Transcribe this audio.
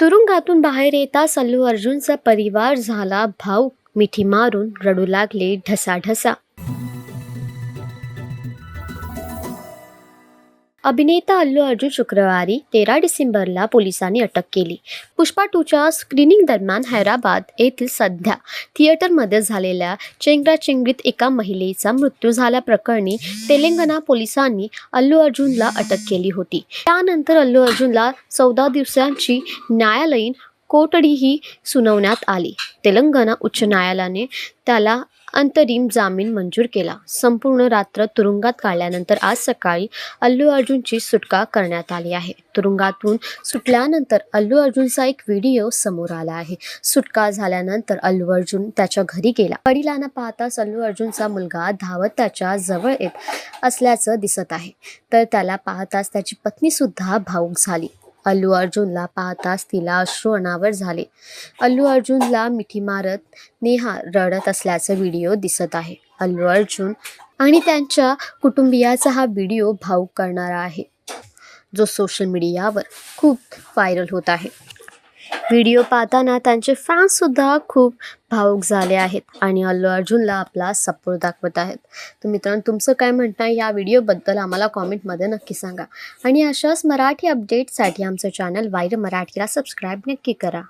तुरुंगातून बाहेर येताच अल्लू अर्जुनचा परिवार झाला भाऊक. मिठी मारून रडू लागले ढसाढसा. अभिनेता अल्लू अर्जुन शुक्रवारी तेरा डिसेंबरला पोलिसांनी अटक केली. पुष्पा टूच्या स्क्रीनिंग दरम्यान हैदराबाद येथील सध्या थिएटरमध्ये झालेल्या चेंगराचेंगरीत एका महिलेचा मृत्यू झाल्याप्रकरणी तेलंगणा पोलिसांनी अल्लू अर्जुनला अटक केली होती. त्यानंतर अल्लू अर्जुनला चौदा दिवसांची न्यायालयीन कोठडीही सुनावण्यात आली. तेलंगणा उच्च न्यायालयाने त्याला अंतरिम जामीन मंजूर केला. संपूर्ण रात्र तुरुंगात काढल्यानंतर आज सकाळी अल्लू अर्जुनची सुटका करण्यात आली आहे. तुरुंगातून सुटल्यानंतर अल्लू अर्जुनचा एक व्हिडिओ समोर आला आहे. सुटका झाल्यानंतर अल्लू अर्जुन त्याच्या घरी गेला. वडिलांना पाहताच अल्लू अर्जुनचा मुलगा धावत त्याच्याजवळ येत असल्याचं दिसत आहे. तर त्याला पाहताच त्याची पत्नी सुद्धा भाऊक झाली. अल्लू अर्जुनला पाहताच तिला अश्रू अनावर झाले. अल्लू अर्जुनला मिठी मारत नेहा रडत असल्याचा व्हिडिओ दिसत आहे. अल्लू अर्जुन आणि त्यांच्या कुटुंबियाचा हा व्हिडिओ भाऊक करणारा आहे जो सोशल मीडियावर खूप व्हायरल होत आहे. व्हिडिओ पाहताना त्यांचे फॅन्ससुद्धा खूप भावुक झाले आहेत आणि अल्लू अर्जुनला आपला सपोर्ट दाखवत आहेत. तर मित्रांनो तुमचं काय म्हणणं या व्हिडिओबद्दल आम्हाला कॉमेंटमध्ये नक्की सांगा. आणि अशाच मराठी अपडेटसाठी आमचं चॅनल वायर मराठीला सबस्क्राईब नक्की करा.